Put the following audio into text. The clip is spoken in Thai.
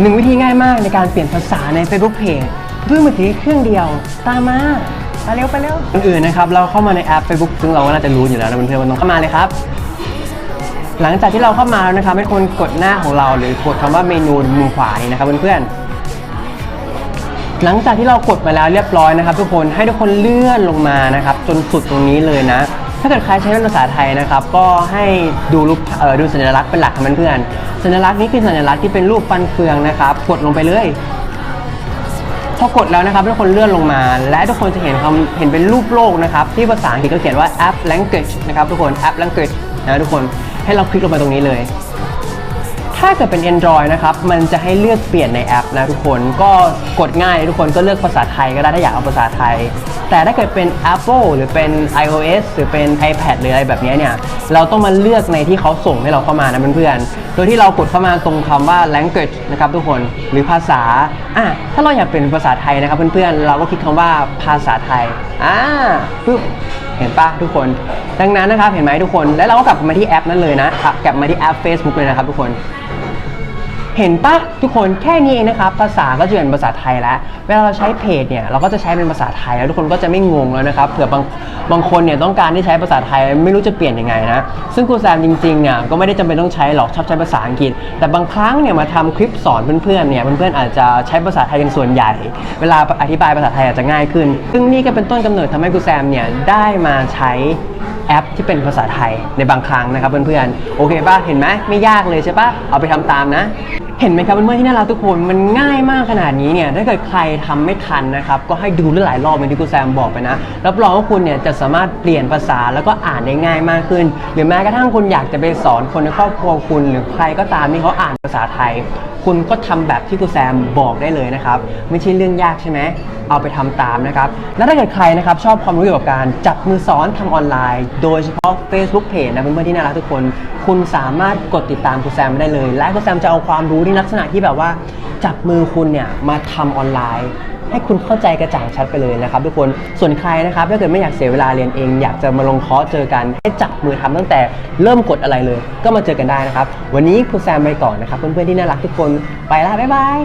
หนึ่งวิธีง่ายมากในการเปลี่ยนภาษาใน Facebook Page ด้วยมือถือเครื่องเดียว ตามมาไปเร็วไปเร็วอื่นนะครับ เราเข้ามาในแอป Facebook ซึ่งเราก็น่าจะรู้อยู่แล้วนะเพื่อนๆมันต้องเข้ามาเลยครับ หลังจากที่เราเข้ามาแล้วนะครับให้คนกดหน้าของเราหรือกดคำว่าเมนูมุมขวานี่นะครับเพื่อนๆหลังจากที่เรากดมาแล้วเรียบร้อยนะครับ ทุกคนให้ทุกคนเลื่อนลงมานะครับ จนสุดตรงนี้เลยนะ ถ้าเกิดใครใช้เป็นภาษาไทยนะครับ ก็ให้ดูรูปดูสัญลักษณ์เป็นหลักครับเพื่อนๆสัญลักษณ์นี้คือสัญลักษณ์ที่เป็นรูปฟันเฟืองนะครับ กดลงไปเลยพอกดแล้วนะครับทุกคนเลื่อนลงมา และทุกคนจะเห็นคำเห็นเป็นรูปโลกนะครับ ที่ภาษาอังกฤษก็เขียนว่า app language นะครับทุกคน app language นะทุกคนให้เราคลิกลงไปตรงนี้เลย ถ้าเกิดเป็น Android นะครับ มันจะให้เลือกเปลี่ยนในแอปนะทุกคน ก็กดง่ายทุกคนก็เลือกภาษาไทยก็ได้ถ้าอยากเอาภาษาไทย แต่ถ้าเกิดเป็น Apple หรือเป็น iOS หรือเป็น iPad หรืออะไรแบบนี้เนี่ย เราต้องมาเลือกในที่เขาส่งให้เราเข้ามานะเพื่อนๆ โดยที่เรากดเข้ามาตรงคำว่า language นะครับทุกคน หรือภาษา อะ ถ้าเราอยากเป็นภาษาไทยนะครับเพื่อนๆ เราก็คลิกคำว่าภาษาไทย อ่าปึ๊บเห็นปะทุกคน ดังนั้นนะครับ เห็นไหมทุกคน แล้วเราก็กลับมาที่แอปนั้นเลยนะ กลับมาที่แอป Facebook เลยนะครับทุกคน เห็นปะทุกคนแค่นี้เองนะครับภาษาก็จะเป็นภาษาไทยแล้ว เวลาเราใช้เพจเนี่ยเราก็จะใช้เป็นภาษาไทยแล้วทุกคนก็จะไม่งงแล้วนะครับเผื่อบางบางคนเนี่ยต้องการที่ใช้ภาษาไทยไม่รู้จะเปลี่ยนยังไงนะซึ่งครูแซมจริงๆเนี่ยก็ไม่ได้จำเป็นต้องใช้หรอกชอบใช้ภาษาอังกฤษ แต่บางครั้งเนี่ยมาทำคลิปสอนเพื่อนๆเนี่ยเพื่อนๆอาจจะใช้ภาษาไทยเป็นส่วนใหญ่ เวลาอธิบายภาษาไทยอาจจะง่ายขึ้น ซึ่งนี่ก็เป็นต้นกำเนิดทำให้ครูแซมเนี่ยได้มาใช้ แอปที่เป็นภาษาไทยในบางครั้งนะครับเพื่อนๆโอเคป่ะเห็นไหมไม่ยากเลยใช่ป่ะเอาไปทำตามนะ เห็นไหมครับเพื่อนๆที่น่ารักทุกคนมันง่ายมากขนาดนี้เนี่ยถ้าเกิดใครทำไม่ทันนะครับก็ให้ดูหลายรอบเหมือนที่ครูแซมบอกไปนะรับรองว่าคุณเนี่ยจะสามารถเปลี่ยนภาษาแล้วก็อ่านได้ง่ายมากขึ้น หรือแม้กระทั่งคุณอยากจะไปสอนคนในครอบครัวคุณ หรือใครก็ตามที่เขาอ่านภาษาไทย คุณก็ทำแบบที่ครูแซมบอกได้เลยนะครับไม่ใช่เรื่องยากใช่ไหม เอาไปทำตามนะครับ แล้วถ้าเกิดใครนะครับชอบความรู้เกี่ยวกับการจับมือสอนทำออนไลน์ โดยเฉพาะ Facebook Page นะเพื่อนๆที่น่ารักทุกคน คุณสามารถกดติดตามครูแซมได้เลย และครูแซมจะเอาความรู้ในลักษณะที่แบบว่า จับมือคุณเนี่ยมาทำออนไลน์ให้คุณเข้าใจกระจ่างชัดไปเลยนะครับทุกคน ส่วนใครนะครับถ้าเกิดไม่อยากเสียเวลาเรียนเอง อยากจะมาลงคอร์สเจอกัน ให้จับมือทำตั้งแต่เริ่มกดอะไรเลย ก็มาเจอกันได้นะครับ วันนี้ครูแซมไปก่อนนะครับ เพื่อนๆที่น่ารักทุกคน ไปละบ๊ายบาย